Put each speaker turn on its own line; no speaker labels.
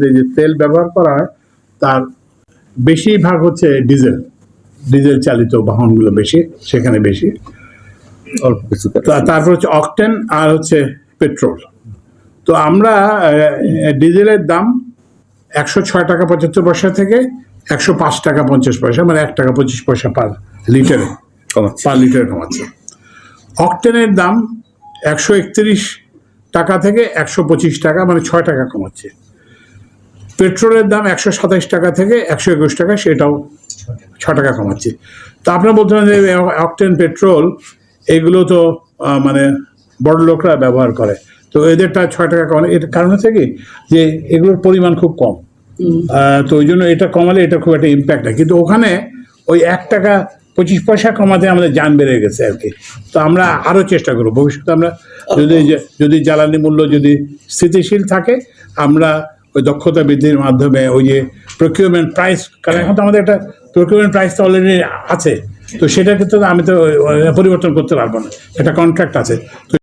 যে তেল ব্যবহার করা হয় তার বেশিরভাগ হচ্ছে ডিজেল। ডিজেল চালিত বাহনগুলো বেশি সেখানে বেশি।
অল্প কিছু
তারপর হচ্ছে অকটেন আর হচ্ছে পেট্রোল। তো আমরা ডিজেলের দাম একশো ছয় টাকা পঁচাত্তর পয়সা থেকে একশো পাঁচ টাকা পঞ্চাশ পয়সা মানে এক টাকা পঁচিশ পয়সা পার লিটারে পার লিটারে কমাচ্ছে। অকটেনের দাম একশো একত্রিশ টাকা থেকে একশো পঁচিশ টাকা মানে ছয় টাকা কমাচ্ছে। পেট্রোলের দাম একশো সাতাশ টাকা থেকে একশো একুশ টাকা সেটাও ছ টাকা কমাচ্ছে। তা আপনার বলতে পারেন যে অকটেন পেট্রোল এগুলো তো মানে বড় লোকরা ব্যবহার করে। তো এদেরটা ছয় টাকা কমানো এর কারণ হচ্ছে কি? যে এগুলোর পরিমাণ খুব কম। তো ওই জন্য এটা কমালে এটা খুব একটা ইম্প্যাক্ট হয় কিন্তু ওখানে ওই এক টাকা পঁচিশ পয়সা কমাতে আমাদের যান বেড়ে গেছে আর কি। তো আমরা আরও চেষ্টা করব। ভবিষ্যতে আমরা যদি যদি জ্বালানি মূল্য যদি স্থিতিশীল থাকে আমরা ওই দক্ষতা বৃদ্ধির মাধ্যমে ওই যে প্রকিউরমেন্ট প্রাইস কারণ এখন তো আমাদের একটা প্রকিউরমেন্ট প্রাইস তো অলরেডি আছে। তো সেটা ক্ষেত্রে আমি তো পরিবর্তন করতে পারব না। একটা কন্ট্রাক্ট আছে।